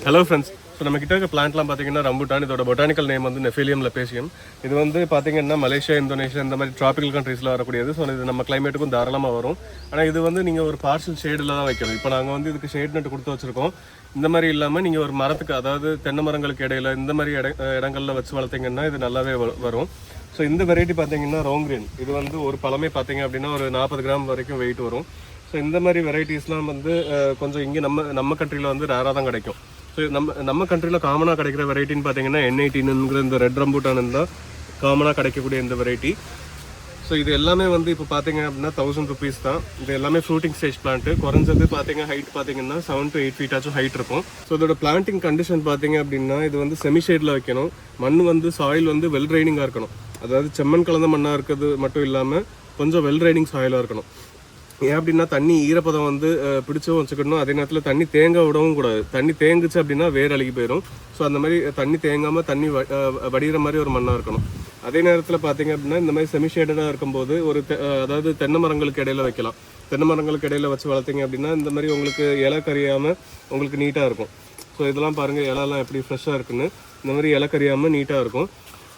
Hello friends so நம்ம கிட்ட இருக்க பிளான்ட்லாம் பார்த்தீங்கன்னா ரம்புட்டான் இதோட பொட்டானிக்கல் நேம் வந்து நெஃபீலியம் லெப்பேசியம் இது வந்து பார்த்தீங்கன்னா மலேசியா இந்தோனேஷியா இந்த மாதிரி ட்ராபிக்கல் கண்ட்ரீஸில் வரக்கூடியது. ஸோ இது நம்ம கிளைமேட்டுக்கும் தாராளமாக வரும். ஆனால் இது வந்து நீங்கள் ஒரு பார்சல் ஷேடில் தான் வைக்கணும். இப்போ நாங்கள் வந்து இதுக்கு ஷேட் நட்டு கொடுத்து வச்சுருக்கோம். இந்த மாதிரி இல்லாமல் நீங்கள் ஒரு மரத்துக்கு அதாவது தென்னை மரங்களுக்கு இடையில இந்த மாதிரி இட இடங்களில் வச்சு வளர்த்தீங்கன்னா இது நல்லாவே வ- வரும். ஸோ இந்த வெரைட்டி பார்த்தீங்கன்னா ரோங்க்ரீன் இது வந்து ஒரு பழமே பார்த்தீங்க அப்படின்னா ஒரு நாற்பது கிராம் வரைக்கும் வெயிட் வரும். ஸோ இந்த மாதிரி வெரைட்டிஸ்லாம் வந்து கொஞ்சம் இங்கே நம்ம நம்ம கண்ட்ரியில் வந்து ரேராக தான் கிடைக்கும். ஸோ நம்ம நம்ம கண்ட்ரியில் காமனாக கிடைக்கிற வெரைட்டின்னு பார்த்தீங்கன்னா என் எயிட்டீனுங்கிற இந்த ரெட் ரம்பூட்டான் தான் காமனாக கிடைக்கக்கூடிய இந்த வெரைட்டி ஸோ இது எல்லாமே வந்து இப்போ பார்த்தீங்க அப்படின்னா தௌசண்ட் ருபீஸ் தான். இது எல்லாமே ஃப்ரூட்டிங் ஸ்டேஜ் பிளான்ட்டு குறைஞ்சது பார்த்தீங்க ஹைட் பார்த்தீங்கன்னா செவன் டு எயிட் ஃபீட்டாச்சும் ஹைட் இருக்கும். ஸோ இதோட பிளான்ட்டிங் கண்டிஷன் பார்த்தீங்க அப்படின்னா இது வந்து செமி ஷேடில் வைக்கணும். மண் வந்து சாயில் வந்து வெல் ட்ரைனிங்காக இருக்கணும். அதாவது செம்மண் கலந்த மண்ணாக இருக்கிறது மட்டும் இல்லாமல் கொஞ்சம் வெல் ட்ரைனிங் சாயிலாக இருக்கணும். ஏன் அப்படின்னா தண்ணி ஈரப்பதம் வந்து பிடிச்சவும் பிடிச்சும் வச்சுக்கணும். அதே நேரத்தில் தண்ணி தேங்க விடவும் கூடாது. தண்ணி தேங்குச்சு அப்படின்னா வேர் அழுகி போயிடும் ஸோ அந்த மாதிரி தண்ணி தேங்காமல் தண்ணி வ- வடிகிற மாதிரி ஒரு மண்ணாக இருக்கணும். அதே நேரத்தில் பார்த்தீங்க அப்படின்னா இந்த மாதிரி செமி ஷேடடாக இருக்கும்போது ஒரு தெ- அதாவது தென்னை மரங்களுக்கு இடையில வைக்கலாம். தென்னை மரங்களுக்கு இடையில வச்சு வளர்த்தீங்க அப்படின்னா இந்த மாதிரி உங்களுக்கு இலை கரியாமல் உங்களுக்கு நீட்டாக இருக்கும். ஸோ இதெல்லாம் பாருங்கள் இலெல்லாம் எப்படி ஃப்ரெஷ்ஷாக இருக்குன்னு. இந்த மாதிரி இலை கரியாமல் நீட்டாக இருக்கும்.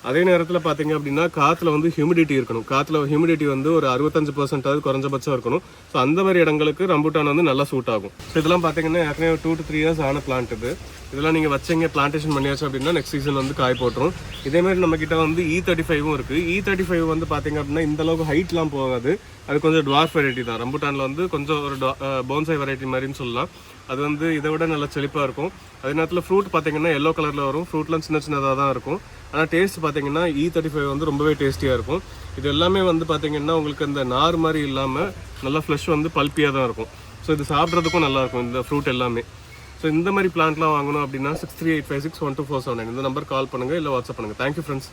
அதே நேரத்தில் பார்த்தீங்க அப்படின்னா காற்றுல வந்து ஹியூமிடிட்டி இருக்கணும். காற்றுல ஹியூமிடிட்டி வந்து ஒரு அறுபத்தஞ்சு பர்சன்டாவது குறைஞ்சபட்சம் இருக்கணும். ஸோ அந்த மாதிரி இடங்களுக்கு ரம்புட்டான் வந்து நல்லா சூட் ஆகும். ஸோ இதெல்லாம் பார்த்தீங்கன்னா ஏற்கனவே டூ டு த்ரீ இயர்ஸ் ஆன பிளான்ட் இது. இதெல்லாம் நீங்கள் வச்சீங்க பிளான்டேஷன் பண்ணியாச்சு அப்படின்னா நெக்ஸ்ட் சீசன் வந்து காய் போட்டுரும். இதேமாதிரி நம்மக்கிட்ட வந்து இ தேர்ட்டி ஃபைவும் இருக்குது இ தேர்ட்டி ஃபைவ் வந்து பார்த்தீங்க அப்படின்னா இந்த அளவுக்கு ஹைட்லாம் போகாது. அது கொஞ்சம் டுவார்ஃப் வெரைட்டி தான். ரம்புட்டானில் வந்து கொஞ்சம் ஒரு போன்சை வெரைட்டி மாதிரின்னு சொல்லலாம். அது வந்து இதை விட நல்லா செழிப்பாக இருக்கும். அதே நேரத்தில் ஃப்ரூட் பார்த்தீங்கன்னா எல்லோ கலரில் வரும். ஃப்ரூட்லாம் சின்ன சின்னதாக தான் இருக்கும். ஆனால் டேஸ்ட் பார்த்தீங்கன்னா இ e தேர்ட்டி ஃபைவ் வந்து ரொம்பவே டேஸ்டியாக இருக்கும். இது எல்லாமே வந்து பார்த்தீங்கன்னா உங்களுக்கு இந்த நார் மாதிரி இல்லாமல் நல்லா ஃப்ளஷ் வந்து பல்பியாக தான் இருக்கும். ஸோ இது சாப்பிட்றதுக்கும் நல்லா இருக்கும் இந்த ஃப்ரூட் எல்லாமே. ஸோ இந்த மாதிரி பிளான்ட்லாம் வாங்கணும் அப்படின்னா six three eight five six one two four seven இந்த நம்பர் கால் பண்ணுங்கள் இல்லை வாட்ஸ்அப் பண்ணுங்கள் தேங்க்யூ ஃப்ரெண்ட்ஸ்